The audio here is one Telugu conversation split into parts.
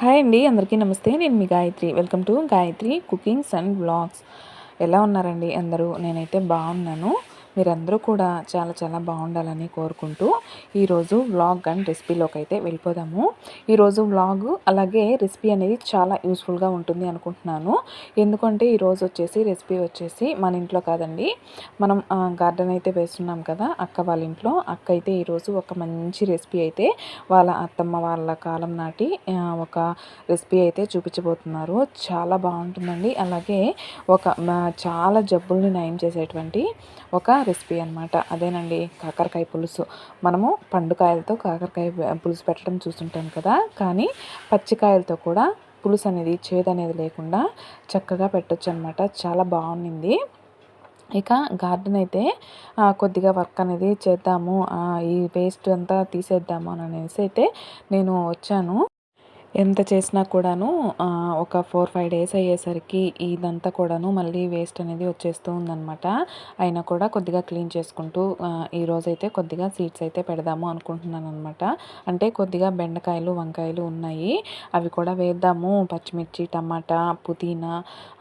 హాయ్ అండి అందరికీ నమస్తే. నేను మీ Gayathri. Welcome to Gayathri cookings and blogs ఎలా ఉన్నారండి అందరూ? నేనైతే బాగున్నాను. మీరందరూ కూడా చాలా చాలా బాగుండాలని కోరుకుంటూ ఈరోజు వ్లాగ్ అండ్ రెసిపీలోకి అయితే వెళ్ళిపోదాము. ఈరోజు వ్లాగ్ అలాగే రెసిపీ అనేది చాలా యూస్ఫుల్గా ఉంటుంది అనుకుంటున్నాను. ఎందుకంటే ఈరోజు వచ్చేసి రెసిపీ వచ్చేసి మన ఇంట్లో కాదండి. మనం గార్డెన్ అయితే వేస్తున్నాం కదా అక్క వాళ్ళ ఇంట్లో. అక్క అయితే ఈరోజు ఒక మంచి రెసిపీ అయితే వాళ్ళ అత్తమ్మ వాళ్ళ కాలం నాటి ఒక రెసిపీ అయితే చూపించబోతున్నారు. చాలా బాగుంటుందండి. అలాగే ఒక చాలా జబ్బుల్ని నయం చేసేటువంటి ఒక రెసిపీ అనమాట అదేనండి కాకరకాయ పులుసు. మనము పండుకాయలతో కాకరకాయ పులుసు పెట్టడం చూస్తుంటాం కదా. కానీ పచ్చికాయలతో కూడా పులుసు అనేది చేదు అనేది లేకుండా చక్కగా పెట్టచ్చు అనమాట చాలా బాగుంది ఇక గార్డెన్ అయితే కొద్దిగా వర్క్ అనేది చేద్దాము. ఈ వేస్ట్ అంతా తీసేద్దాము అని అనేసి అయితే నేను వచ్చాను. ఎంత చేసినా కూడాను ఒక ఫోర్ ఫైవ్ డేస్ అయ్యేసరికి ఇదంతా కూడాను మళ్ళీ వేస్ట్ అనేది వచ్చేస్తూ ఉందనమాట అయినా కూడా కొద్దిగా క్లీన్ చేసుకుంటూ ఈరోజైతే కొద్దిగా సీడ్స్ అయితే పెడదాము అనుకుంటున్నాను అనమాట అంటే కొద్దిగా బెండకాయలు వంకాయలు ఉన్నాయి. అవి కూడా వేద్దాము. పచ్చిమిర్చి టమాటా పుదీనా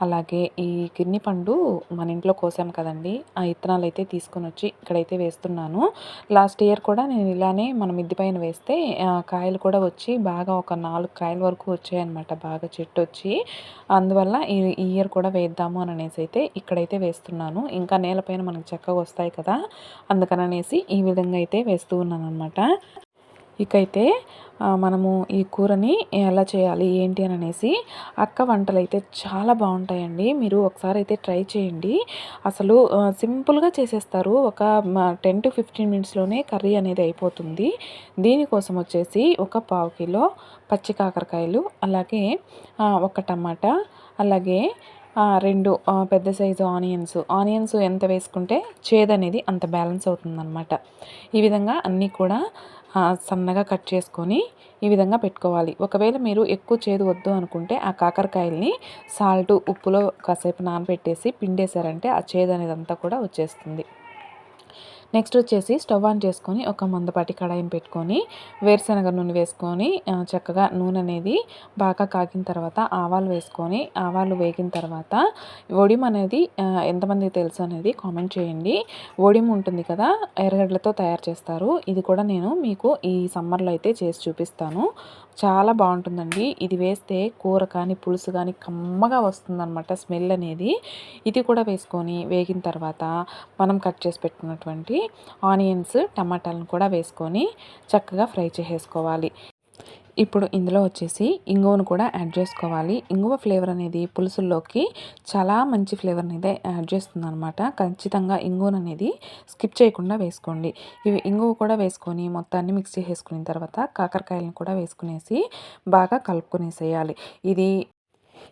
అలాగే ఈ గిన్నె పండు మన ఇంట్లో కోసాం కదండి. ఆ ఇత్తనాలు అయితే తీసుకొని వచ్చి ఇక్కడైతే వేస్తున్నాను. లాస్ట్ ఇయర్ కూడా నేను ఇలానే మన మిద్ది పైన వేస్తే కాయలు కూడా వచ్చి బాగా ఒక నాలుగు కాయల వరకు వచ్చాయన్నమాట. బాగా చెట్టు వచ్చి అందువల్ల ఈ ఇయర్ కూడా వేద్దాము అని అనేసి అయితే ఇక్కడైతే వేస్తున్నాను. ఇంకా నేలపైన మనకు చక్కగా వస్తాయి కదా అందుకని అనేసి ఈ విధంగా అయితే వేస్తూ ఉన్నాను అనమాట ఇకైతే మనము ఈ కూరని ఎలా చేయాలి ఏంటి అని అనేసి అక్క వంటలు అయితే చాలా బాగుంటాయండి. మీరు ఒకసారి అయితే ట్రై చేయండి. అసలు సింపుల్గా చేసేస్తారు. ఒక టెన్ టు ఫిఫ్టీన్ మినిట్స్లోనే కర్రీ అనేది అయిపోతుంది. దీనికోసం వచ్చేసి ఒక పావు కిలో పచ్చి కాకరకాయలు అలాగే ఒక టమాటా అలాగే రెండు పెద్ద సైజు ఆనియన్స్. ఆనియన్స్ ఎంత వేసుకుంటే చేదు అనేది అంత బ్యాలెన్స్ అవుతుందన్నమాట. ఈ విధంగా అన్నీ కూడా సన్నగా కట్ చేసుకొని ఈ విధంగా పెట్టుకోవాలి. ఒకవేళ మీరు ఎక్కువ చేదు వద్దు అనుకుంటే ఆ కాకరకాయల్ని సాల్ట్ ఉప్పులో కాసేపు నానబెట్టేసి పిండేశారంటే ఆ చేదు అనేది అంతా కూడా వచ్చేస్తుంది. నెక్స్ట్ వచ్చేసి స్టవ్ ఆన్ చేసుకొని ఒక మందపాటి కడాయిని పెట్టుకొని వేరుశనగ నూనె వేసుకొని చక్కగా నూనె అనేది బాగా కాగిన తర్వాత ఆవాలు వేసుకొని ఆవాలు వేగిన తర్వాత ఒడిం అనేది ఎంతమందికి తెలుసు అనేది కామెంట్ చేయండి. ఒడిం ఉంటుంది కదా ఎర్రగడ్డలతో తయారు చేస్తారు. ఇది కూడా నేను మీకు ఈ సమ్మర్లో అయితే చేసి చూపిస్తాను. చాలా బాగుంటుందండి. ఇది వేస్తే కూర కానీ పులుసు కానీ కమ్మగా వస్తుందన్నమాట స్మెల్ అనేది. ఇది కూడా వేసుకొని వేగిన తర్వాత మనం కట్ చేసి పెట్టుకున్నటువంటి ఆనియన్స్ టమాటాలను కూడా వేసుకొని చక్కగా ఫ్రై చేసేసుకోవాలి. ఇప్పుడు ఇందులో వచ్చేసి ఇంగువను కూడా యాడ్ చేసుకోవాలి. ఇంగువ ఫ్లేవర్ అనేది పులుసుల్లోకి చాలా మంచి ఫ్లేవర్ అనేది యాడ్ చేస్తుంది అనమాట ఖచ్చితంగా ఇంగువను అనేది స్కిప్ చేయకుండా వేసుకోండి. ఇవి ఇంగువ కూడా వేసుకొని మొత్తాన్ని మిక్స్ చేసుకున్న తర్వాత కాకరకాయలను కూడా వేసుకునేసి బాగా కలుపుకునేసేయాలి. ఇది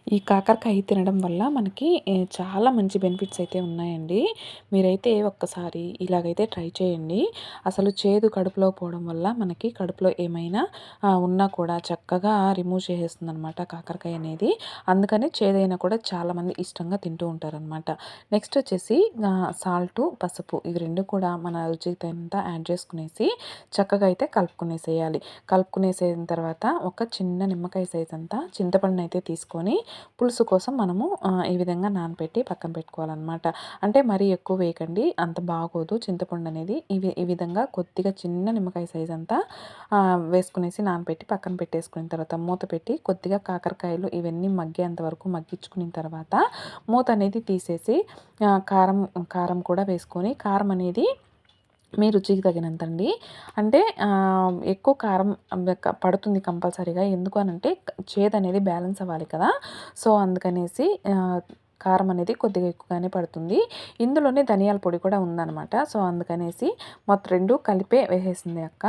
ఈ కాకరకాయ తినడం వల్ల మనకి చాలా మంచి బెనిఫిట్స్ అయితే ఉన్నాయండి. మీరైతే ఒక్కసారి ఇలాగైతే ట్రై చేయండి. అసలు చేదు కడుపులో పోవడం వల్ల మనకి కడుపులో ఏమైనా ఉన్నా కూడా చక్కగా రిమూవ్ చేసేస్తుంది అనమాట కాకరకాయ అనేది. అందుకని చేదైనా కూడా చాలామంది ఇష్టంగా తింటూ ఉంటారనమాట నెక్స్ట్ వచ్చేసి సాల్ట్ పసుపు ఇవి రెండు కూడా మన రుచికి తగినంత యాడ్ చేసుకునేసి చక్కగా అయితే కలుపుకునేసేయాలి. కలుపుకునేసిన తర్వాత ఒక చిన్న నిమ్మకాయ సైజ్ అంతా చింతపండుని అయితే తీసుకొని పులుసు కోసం మనము ఈ విధంగా నానబెట్టి పక్కన పెట్టుకోవాలన్నమాట. అంటే మరీ ఎక్కువ వేయకండి అంత బాగోదు. చింతపండు అనేది ఇవి ఈ విధంగా కొద్దిగా చిన్న నిమ్మకాయ సైజ్ అంతా వేసుకునేసి నానబెట్టి పక్కన పెట్టేసుకున్న తర్వాత మూత పెట్టి కొద్దిగా కాకరకాయలు ఇవన్నీ మగ్గేంత వరకు మగ్గించుకున్న తర్వాత మూత అనేది తీసేసి కారం కారం కూడా వేసుకొని కారం అనేది మీ రుచికి తగినంత అండి అంటే ఎక్కువ కారం పడుతుంది కంపల్సరీగా. ఎందుకు అనంటే చేదు అనేది బ్యాలెన్స్ అవ్వాలి కదా. సో అందుకనేసి కారం అనేది కొద్దిగా ఎక్కువగానే పడుతుంది. ఇందులోనే ధనియాల పొడి కూడా ఉందన్నమాట. సో అందుకనేసి మొత్తం రెండు కలిపే వేసేసింది అక్క.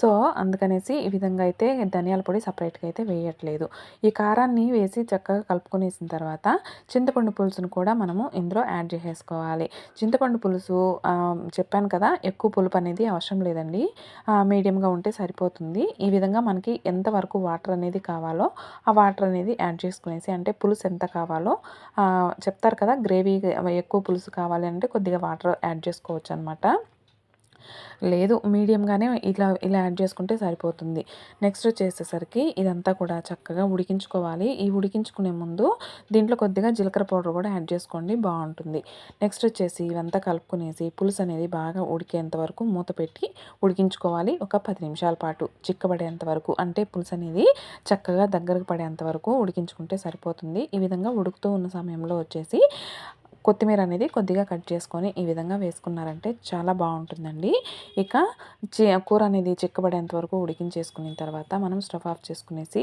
సో అందుకనేసి ఈ విధంగా అయితే ధనియాల పొడి సపరేట్గా అయితే వేయట్లేదు. ఈ కారాన్ని వేసి చక్కగా కలుపుకునేసిన తర్వాత చింతపండు పులుసును కూడా మనము ఇందులో యాడ్ చేసేసుకోవాలి. చింతపండు పులుసు చెప్పాను కదా ఎక్కువ పులుపు అనేది అవసరం లేదండి. మీడియంగా ఉంటే సరిపోతుంది. ఈ విధంగా మనకి ఎంతవరకు వాటర్ అనేది కావాలో ఆ వాటర్ అనేది యాడ్ చేసుకునేసి అంటే పులుసు ఎంత కావాలో చెప్తారు కదా గ్రేవీ ఎక్కువ పులుసు కావాలి అంటే కొద్దిగా వాటర్ యాడ్ చేసుకోవచ్చు అనమాట లేదు మీడియంగానే ఇలా ఇలా యాడ్ చేసుకుంటే సరిపోతుంది. నెక్స్ట్ వచ్చేసేసరికి ఇదంతా కూడా చక్కగా ఉడికించుకోవాలి. ఈ ఉడికించుకునే ముందు దీంట్లో కొద్దిగా జీలకర్ర పౌడర్ కూడా యాడ్ చేసుకోండి బాగుంటుంది. నెక్స్ట్ వచ్చేసి ఇవంతా కలుపుకునేసి పులుసు అనేది బాగా ఉడికేంత వరకు మూత పెట్టి ఉడికించుకోవాలి. ఒక పది నిమిషాల పాటు చిక్కబడేంత వరకు అంటే పులుసు అనేది చక్కగా దగ్గరకు పడేంత వరకు ఉడికించుకుంటే సరిపోతుంది. ఈ విధంగా ఉడుకుతూ ఉన్న సమయంలో వచ్చేసి కొత్తిమీర అనేది కొద్దిగా కట్ చేసుకొని ఈ విధంగా వేసుకున్నారంటే చాలా బాగుంటుందండి. ఇక కూర అనేది చిక్కబడేంత వరకు ఉడికించేసుకున్న తర్వాత మనం స్టవ్ ఆఫ్ చేసుకునేసి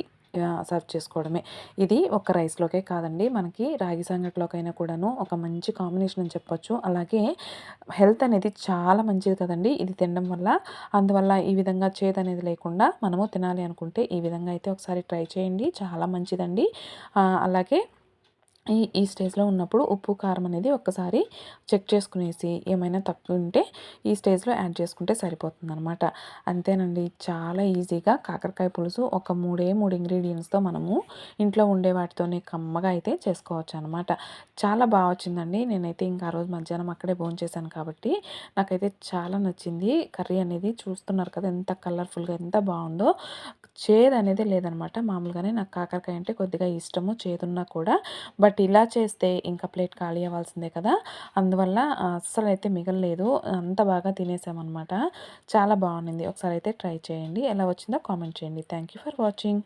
సర్వ్ చేసుకోవడమే. ఇది ఒక రైస్లోకే కాదండి. మనకి రాగి సంగట్లోకైనా కూడాను ఒక మంచి కాంబినేషన్ అని చెప్పొచ్చు. అలాగే హెల్త్ అనేది చాలా మంచిది కదండి. ఇది తినడం వల్ల. అందువల్ల ఈ విధంగా చేదు అనేది లేకుండా మనము తినాలి అనుకుంటే ఈ విధంగా అయితే ఒకసారి ట్రై చేయండి. చాలా మంచిదండి. అలాగే ఈ ఈ స్టేజ్లో ఉన్నప్పుడు ఉప్పు కారం అనేది ఒక్కసారి చెక్ చేసుకునేసి ఏమైనా తక్కువ ఉంటే ఈ స్టేజ్లో యాడ్ చేసుకుంటే సరిపోతుంది అనమాట అంతేనండి చాలా ఈజీగా కాకరకాయ పులుసు ఒక మూడే మూడు ఇంగ్రీడియంట్స్తో మనము ఇంట్లో ఉండే వాటితోనే కమ్మగా అయితే చేసుకోవచ్చు అనమాట చాలా బాగా వచ్చిందండి. నేనైతే ఇంకా ఆ రోజు మధ్యాహ్నం అక్కడే చేశాను కాబట్టి నాకైతే చాలా నచ్చింది. కర్రీ అనేది చూస్తున్నారు కదా ఎంత కలర్ఫుల్గా ఎంత బాగుందో. చేదు అనేది లేదనమాట మామూలుగానే నాకు కాకరకాయ అంటే కొద్దిగా ఇష్టము చేదున్నా కూడా. బట్ బట్ ఇలా చేస్తే ఇంకా ప్లేట్ ఖాళీ అవ్వాల్సిందే కదా. అందువల్ల అస్సలు అయితే మిగలలేదు. అంత బాగా తినేసామన్నమాట. చాలా బాగుంది ఒకసారి అయితే ట్రై చేయండి. ఎలా వచ్చిందో కామెంట్ చేయండి. Thank you for watching.